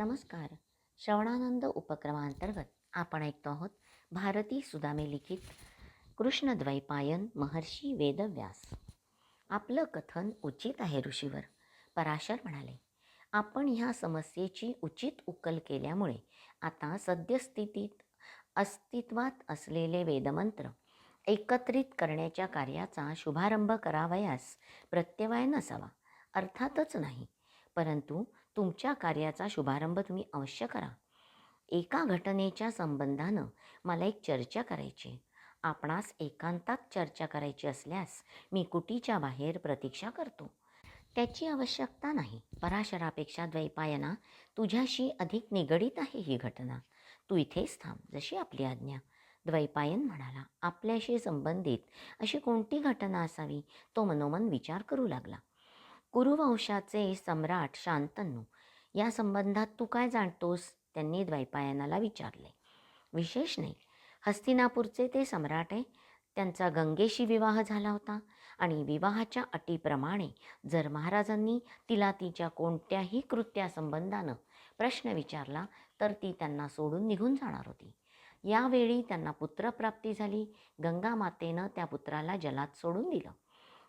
नमस्कार. श्रवणानंद उपक्रमांतर्गत आपण ऐकतो आहोत भारती सुदामे लिखित कृष्णद्वैपायन महर्षी वेदव्यास. आपलं कथन उचित आहे ऋषीवर पराशर म्हणाले. आपण ह्या समस्येची उचित उकल केल्यामुळे आता सद्यस्थितीत अस्तित्वात असलेले वेदमंत्र एकत्रित करण्याच्या कार्याचा शुभारंभ करावयास प्रत्यवाय नसावा अर्थातच नाही. परंतु तुमच्या कार्याचा शुभारंभ तुम्ही अवश्य करा. एका घटनेच्या संबंधानं मला एक चर्चा करायची. आपणास एकांतात चर्चा करायची असल्यास मी कुटीच्या बाहेर प्रतीक्षा करतो. त्याची आवश्यकता नाही. पराशरापेक्षा द्वैपायना तुझ्याशी अधिक निगडीत आहे ही घटना. तू इथेच थांब जशी आपली आज्ञा. द्वैपायन म्हणाला आपल्याशी संबंधित अशी कोणती घटना असावी? तो मनोमन विचार करू लागला. कुरुवंशाचे सम्राट शांतनू या संबंधात तू काय जाणतोस? त्यांनी द्वैपायनाला विचारले. विशेष नाही. हस्तिनापूरचे ते सम्राट आहे. त्यांचा गंगेशी विवाह झाला होता आणि विवाहाच्या अटीप्रमाणे जर महाराजांनी तिला तिच्या कोणत्याही कृत्यासंबंधानं प्रश्न विचारला तर ती त्यांना सोडून निघून जाणार होती. यावेळी त्यांना पुत्रप्राप्ती झाली. गंगा मातेनं त्या पुत्राला जलात सोडून दिलं.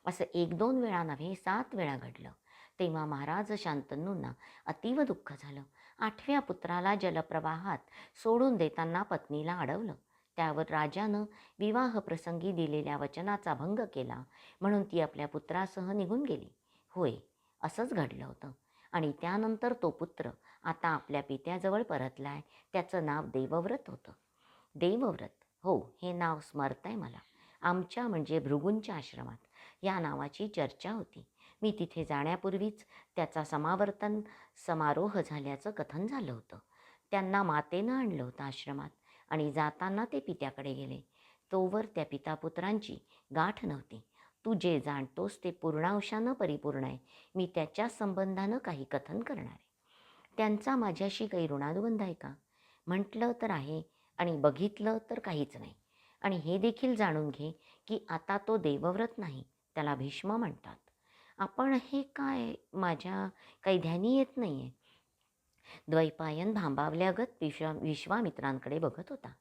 असं एक दोन वेळा नव्हे सात वेळा घडलं. तेव्हा महाराज शांतनूंना अतीव दुःख झालं. आठव्या पुत्राला जलप्रवाहात सोडून देताना पत्नीला अडवलं. त्यावर राजानं विवाहप्रसंगी दिलेल्या वचनाचा भंग केला म्हणून ती आपल्या पुत्रासह निघून गेली. होय असंच घडलं होतं. आणि त्यानंतर तो पुत्र आता आपल्या पित्याजवळ परतलाय. त्याचं नाव देवव्रत होतं. देवव्रत? हो हे नाव स्मरत आहे मला. आमच्या म्हणजे भृगूंच्या आश्रमात. या नावाची चर्चा होती. मी तिथे जाण्यापूर्वीच त्याचा समावर्तन समारोह झाल्याचं कथन झालं होतं. त्यांना मातेनं आणलं होतं आश्रमात आणि जाताना ते पित्याकडे गेले. तोवर त्या पितापुत्रांची गाठ नव्हती. तू जे जाणतोस ते पूर्णांशानं परिपूर्ण आहे. मी त्याच्या संबंधानं काही कथन करणार आहे. त्यांचा माझ्याशी काही ऋणानुबंध आहे का? म्हटलं तर आहे आणि बघितलं तर काहीच नाही. आणि हे देखील जाणून घे की आता तो देवव्रत नाही. त्याला भीष्म म्हणतात. आपण हे काय? माझ्या काही ध्यानी येत नाही आहे द्वैपायन भांबावल्यागत विश्वा विश्वामित्रांकडे बघत होता.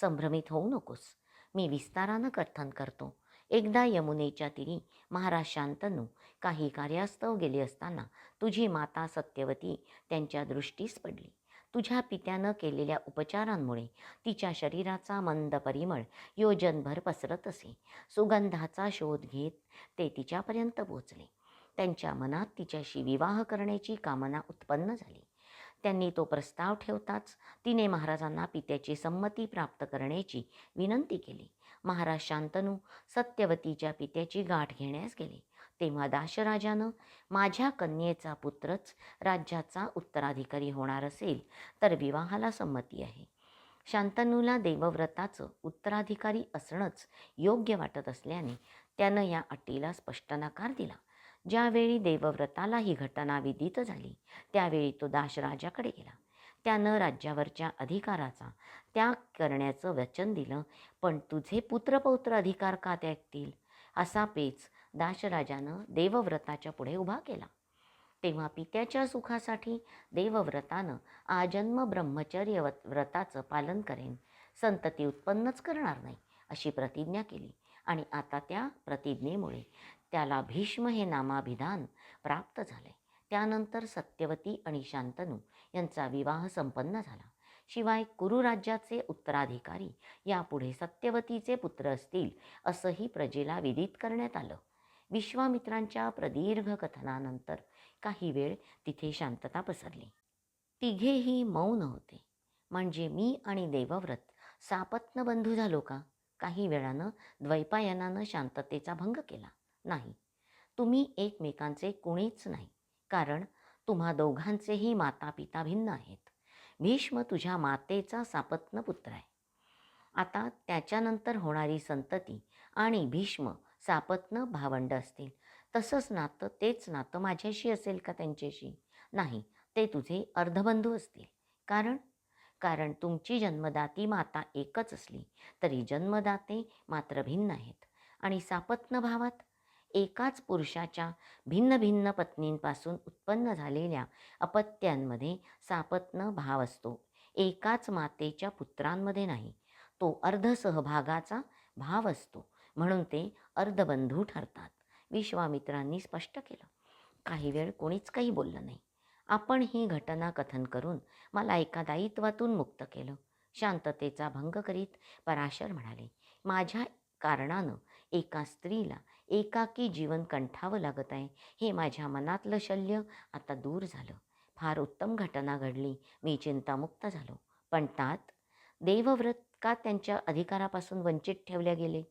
संभ्रमित होऊ नकोस. मी विस्तारानं कथन करतो. एकदा यमुनेच्या तिरी महाराज शांतनू काही कार्यास्तव गेले असताना तुझी माता सत्यवती त्यांच्या दृष्टीस पडली. तुझ्या पित्यानं केलेल्या उपचारांमुळे तिच्या शरीराचा मंद परिमळ योजनभर पसरत असे. सुगंधाचा शोध घेत ते तिच्यापर्यंत पोचले. त्यांच्या मनात तिच्याशी विवाह करण्याची कामना उत्पन्न झाली. त्यांनी तो प्रस्ताव ठेवताच तिने महाराजांना पित्याची संमती प्राप्त करण्याची विनंती केली. महाराज शांतनू सत्यवतीच्या पित्याची गाठ घेण्यास गेले. तेव्हा दाशराजानं माझ्या कन्येचा पुत्रच राज्याचा उत्तराधिकारी होणार असेल तर विवाहाला संमती आहे. शांतनूला देवव्रताचं उत्तराधिकारी असणंच योग्य वाटत असल्याने त्यानं या अटीला स्पष्ट नकार दिला. ज्यावेळी देवव्रताला ही घटना विदित झाली त्यावेळी तो दाशराजाकडे गेला. त्यानं राज्यावरच्या अधिकाराचा त्याग करण्याचं वचन दिलं पण तुझे पुत्रपौत्र अधिकार का त्यागतील? असा पेच दाशराजानं देवव्रताच्या पुढे उभा केला. तेव्हा पित्याच्या सुखासाठी देवव्रतानं आजन्म ब्रह्मचर्य व्रत व्रताचं पालन करेन. संतती उत्पन्नच करणार नाही अशी प्रतिज्ञा केली. आणि आता त्या प्रतिज्ञेमुळे त्याला भीष्म हे नामाभिधान प्राप्त झाले त्यानंतर सत्यवती आणि शांतनू यांचा विवाह संपन्न झाला. शिवाय कुरुराज्याचे उत्तराधिकारी यापुढे सत्यवतीचे पुत्र असतील असंही प्रजेला विदित करण्यात आलं. विश्वामित्रांच्या प्रदीर्घ कथनानंतर काही वेळ तिथे शांतता पसरली. तिघेही मौन होते. म्हणजे मी आणि देवव्रत सापत्न बंधू झालो का? काही वेळानं द्वैपायनानं शांततेचा भंग केला. नाही. तुम्ही एकमेकांचे कुणीच नाही. कारण तुम्हा दोघांचेही माता पिता भिन्न आहेत. भीष्म तुझ्या मातेचा सापत्न पुत्र आहे. आता त्याच्यानंतर होणारी संतती आणि भीष्म सापत्न भावंड असतील. तसंच नातं तेच नातं माझ्याशी असेल का त्यांच्याशी? नाही ते तुझे अर्धबंधू असतील. कारण? कारण तुमची जन्मदाती माता एकच असली तरी जन्मदाते मात्र भिन्न आहेत. आणि सापत्न भावात? एकाच पुरुषाच्या भिन्न भिन्न पत्नींपासून उत्पन्न झालेल्या अपत्यांमध्ये सापत्न भाव असतो. एकाच मातेच्या पुत्रांमध्ये नाही. तो अर्धसहभागाचा भाव असतो. म्हणून ते अर्धबंधू ठरतात. विश्वामित्रांनी स्पष्ट केलं. काही वेळ कोणीच काही बोललं नाही. आपण ही घटना कथन करून मला एका दायित्वातून मुक्त केलं. शांततेचा भंग करीत पराशर म्हणाले माझ्या कारणानं एका स्त्रीला एकाकी जीवन कंठावं लागत आहे. हे माझ्या मनातलं शल्य आता दूर झालं. फार उत्तम घटना घडली. मी चिंतामुक्त झालो. पण त्यात देवव्रत का त्यांच्या अधिकारापासून वंचित ठेवल्या गेले?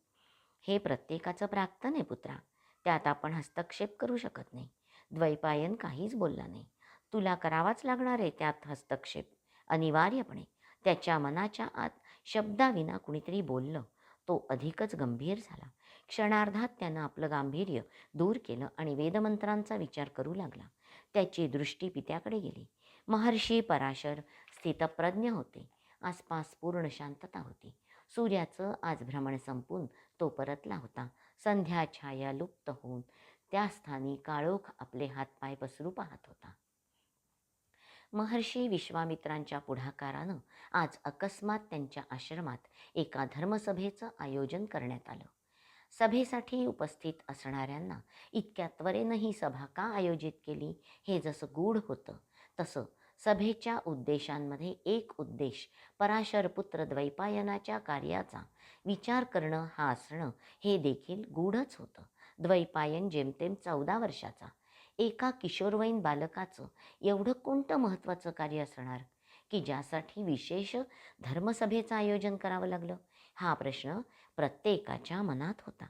हे प्रत्येकाचं प्राक्तन आहे पुत्रा. त्यात आपण हस्तक्षेप करू शकत नाही. द्वैपायन काहीच बोलला नाही. तुला करावाच लागणार आहे त्यात हस्तक्षेप. अनिवार्यपणे. त्याच्या मनाच्या आत शब्दाविना कुणीतरी बोललं. तो अधिकच गंभीर झाला. क्षणार्धात त्यानं आपलं गांभीर्य दूर केलं आणि वेदमंत्रांचा विचार करू लागला. त्याची दृष्टी पित्याकडे गेली. महर्षी पराशर स्थितप्रज्ञ होते. आसपास पूर्ण शांतता होती. सूर्याचं आज भ्रमण संपून तो परतला होता. संध्या छाया लुप्त होऊन त्या स्थानी काळोख आपले हातपाय पसरू पाहत होता. महर्षी विश्वामित्रांच्या पुढाकारानं आज अकस्मात त्यांच्या आश्रमात एका धर्मसभेचं आयोजन करण्यात आलं. सभेसाठी उपस्थित असणाऱ्यांना इतक्या त्वरेनं ही सभा का आयोजित केली? हे जसं गूढ होतं तसं सभेच्या उद्देशांमध्ये एक उद्देश पराशर पुत्र द्वैपायनाच्या कार्याचा. विचार करणं हा असणं हे देखील गूढच होतं. द्वैपायन जेमतेम चौदा वर्षाचा. एका किशोरवयीन बालकाचं एवढं कोणतं महत्त्वाचं कार्य असणार? की ज्यासाठी विशेष धर्मसभेचं आयोजन करावं लागलं? हा प्रश्न प्रत्येकाच्या मनात होता.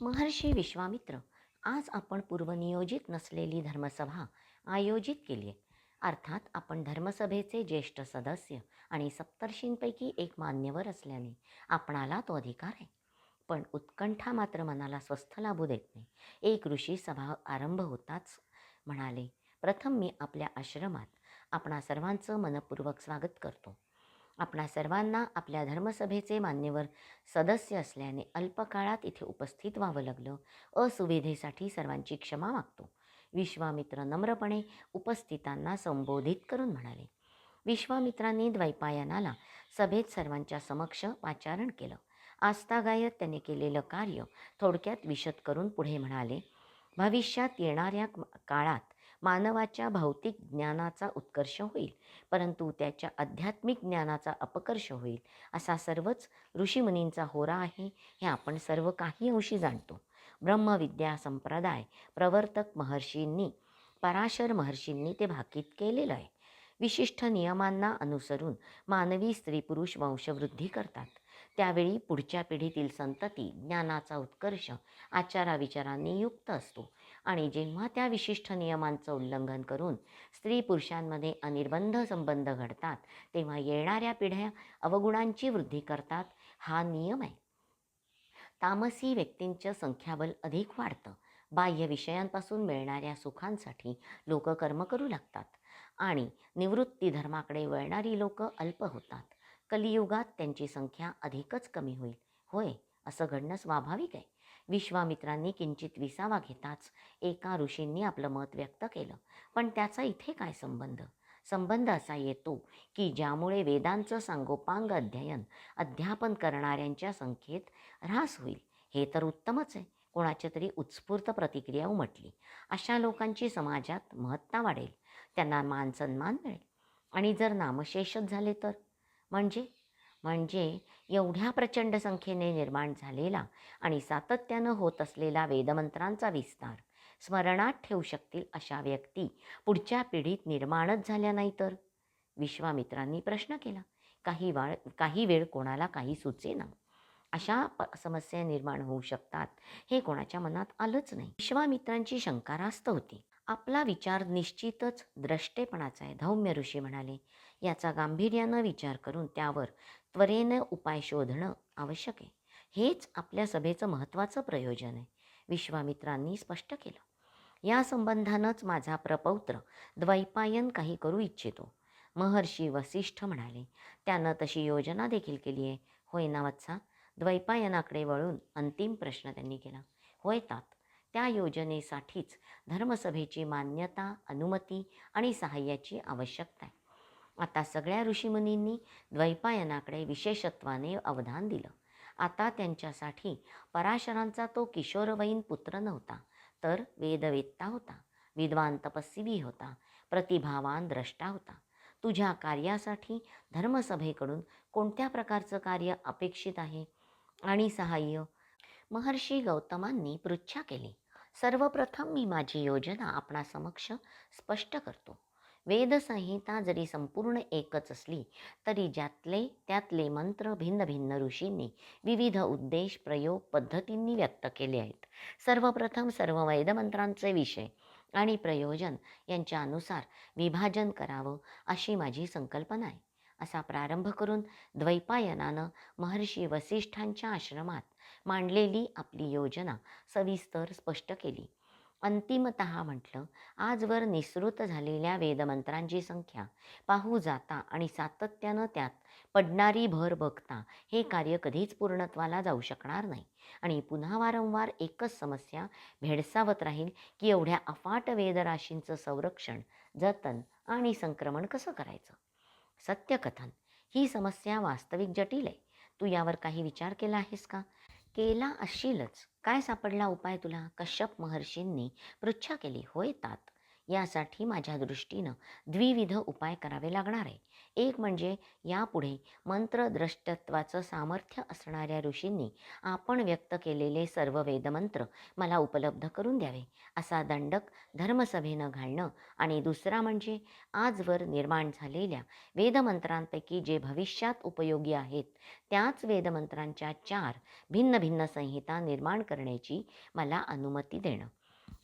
महर्षी विश्वामित्र आज आपण पूर्वनियोजित नसलेली धर्मसभा आयोजित केली आहे अर्थात आपण धर्मसभेचे ज्येष्ठ सदस्य आणि सप्तर्षींपैकी एक मान्यवर असल्याने आपणाला तो अधिकार आहे. पण उत्कंठा मात्र मनाला स्वस्थ लाभू देत नाही. एक ऋषी सभा आरंभ होताच म्हणाले प्रथम मी आपल्या आश्रमात आपणा सर्वांचं मनपूर्वक स्वागत करतो. आपणा सर्वांना आपल्या धर्मसभेचे मान्यवर सदस्य असल्याने अल्पकाळात इथे उपस्थित व्हावं लागलं. असुविधेसाठी सर्वांची क्षमा मागतो. विश्वामित्र नम्रपणे उपस्थितांना संबोधित करून म्हणाले. विश्वामित्रांनी द्वैपायनाला सभेत सर्वांच्या समक्ष पाचारण केलं. आस्थागायत त्याने केलेलं कार्य थोडक्यात विशद करून पुढे म्हणाले भविष्यात येणाऱ्या काळात मानवाच्या भौतिक ज्ञानाचा उत्कर्ष होईल परंतु त्याच्या आध्यात्मिक ज्ञानाचा अपकर्ष होईल असा सर्वच ऋषीमुनींचा होरा आहे हे आपण सर्व काही अंशी जाणतो. ब्रह्मविद्या संप्रदाय प्रवर्तक महर्षींनी पराशर महर्षींनी ते भाकीत केलेलं आहे. विशिष्ट नियमांना अनुसरून मानवी स्त्री पुरुष वंशवृद्धी करतात. त्यावेळी पुढच्या पिढीतील संतती ज्ञानाचा उत्कर्ष आचाराविचारांनी युक्त असतो आणि जेव्हा त्या विशिष्ट नियमांचं उल्लंघन करून स्त्री पुरुषांमध्ये अनिर्बंध संबंध घडतात तेव्हा येणाऱ्या पिढ्या अवगुणांची वृद्धी करतात. हा नियम आहे. तामसी व्यक्तींचं संख्याबल अधिक वाढतं. बाह्य विषयांपासून मिळणाऱ्या सुखांसाठी लोक कर्म करू लागतात आणि निवृत्ती धर्माकडे वळणारी लोक अल्प होतात. कलियुगात त्यांची संख्या अधिकच कमी होईल. होय असं घडणं स्वाभाविक आहे. विश्वामित्रांनी किंचित विसावा घेताच एका ऋषींनी आपलं मत व्यक्त केलं. पण त्याचा इथे काय संबंध? संबंध असा येतो की ज्यामुळे वेदांचं सांगोपांग अध्ययन अध्यापन करणाऱ्यांच्या संख्येत ऱ्हास होईल. हे तर उत्तमच आहे. कोणाच्या तरी उत्स्फूर्त प्रतिक्रिया उमटली. अशा लोकांची समाजात महत्ता वाढेल. त्यांना मान सन्मान मिळेल. आणि जर नामशेषच झाले तर? म्हणजे? म्हणजे एवढ्या प्रचंड संख्येने निर्माण झालेला आणि सातत्यानं होत असलेला वेदमंत्रांचा विस्तार स्मरणात ठेवू शकतील अशा व्यक्ती. पुढच्या पिढीत निर्माणच झाल्या नाही तर? विश्वामित्रांनी प्रश्न केला. काही वाळ काही वेळ कोणाला काही सुचेना. अशा प समस्या निर्माण होऊ शकतात हे कोणाच्या मनात आलंच नाही. विश्वामित्रांची शंका रास्त होती. आपला विचार निश्चितच द्रष्टेपणाचा आहे धौम्य ऋषी म्हणाले. याचा गांभीर्यानं विचार करून त्यावर त्वरेनं उपाय शोधणं आवश्यक आहे. हेच आपल्या सभेचं महत्त्वाचं प्रयोजन आहे. विश्वामित्रांनी स्पष्ट केलं. या संबंधानंच माझा प्रपौत्र द्वैपायन काही करू इच्छितो. महर्षी वसिष्ठ म्हणाले त्यानं तशी योजना देखील केली आहे. होय ना वत्सा? द्वैपायनाकडे वळून अंतिम प्रश्न त्यांनी केला. होय तात त्या योजनेसाठीच धर्मसभेची मान्यता अनुमती आणि सहाय्याची आवश्यकता आहे. आता सगळ्या ऋषीमुनींनी द्वैपायनाकडे विशेषत्वाने अवधान दिलं. आता त्यांच्यासाठी पराशरांचा तो किशोरवयीन पुत्र नव्हता तर वेदवेत्ता होता विद्वान तपस्वी होता प्रतिभावान द्रष्टा होता. तुझ्या कार्यासाठी धर्मसभेकडून कोणत्या प्रकारचं कार्य अपेक्षित आहे? आणि सहाय्य? महर्षी गौतमांनी पृच्छा केली सर्वप्रथम मी माझी योजना आपणासमक्ष स्पष्ट करतो. वेदसंहिता जरी संपूर्ण एकच असली तरी ज्यातले त्यातले मंत्र भिन्न भिन्न ऋषींनी विविध उद्देश प्रयोग पद्धतींनी व्यक्त केले आहेत. सर्वप्रथम सर्व वेदमंत्रांचे विषय आणि प्रयोजन यांच्या अनुसार विभाजन करावं अशी माझी संकल्पना आहे. असा प्रारंभ करून द्वैपायनानं महर्षी वसिष्ठांच्या आश्रमात मांडलेली आपली योजना सविस्तर स्पष्ट केली. अंतिमत म्हटलं आजवर निसृत झालेल्या वेदमंत्रांची संख्या पाहू जाता आणि सातत्यानं त्यात पडणारी भर बघता हे कार्य कधीच पूर्णत्वाला जाऊ शकणार नाही. आणि पुन्हा वारंवार एकच समस्या भेडसावत राहील की एवढ्या अफाट वेदराशींचं संरक्षण जतन आणि संक्रमण कसं करायचं? सत्यकथन ही समस्या वास्तविक जटिल आहे. तू यावर काही विचार केला आहेस का? केला असशीलच. काय सापडला उपाय तुला? कश्यप महर्षींनी पृच्छा केली. होय तात. यासाठी माझ्या दृष्टीनं द्विविध उपाय करावे लागणार आहे. एक म्हणजे यापुढे मंत्रद्रष्टत्वाचं सामर्थ्य असणाऱ्या ऋषींनी आपण व्यक्त केलेले सर्व वेदमंत्र मला उपलब्ध करून द्यावे. असा दंडक धर्मसभेनं घालणं आणि दुसरा म्हणजे आजवर निर्माण झालेल्या वेदमंत्रांपैकी जे भविष्यात उपयोगी आहेत त्याच वेदमंत्रांच्या चार भिन्न भिन्न संहिता निर्माण करण्याची मला अनुमती देणं.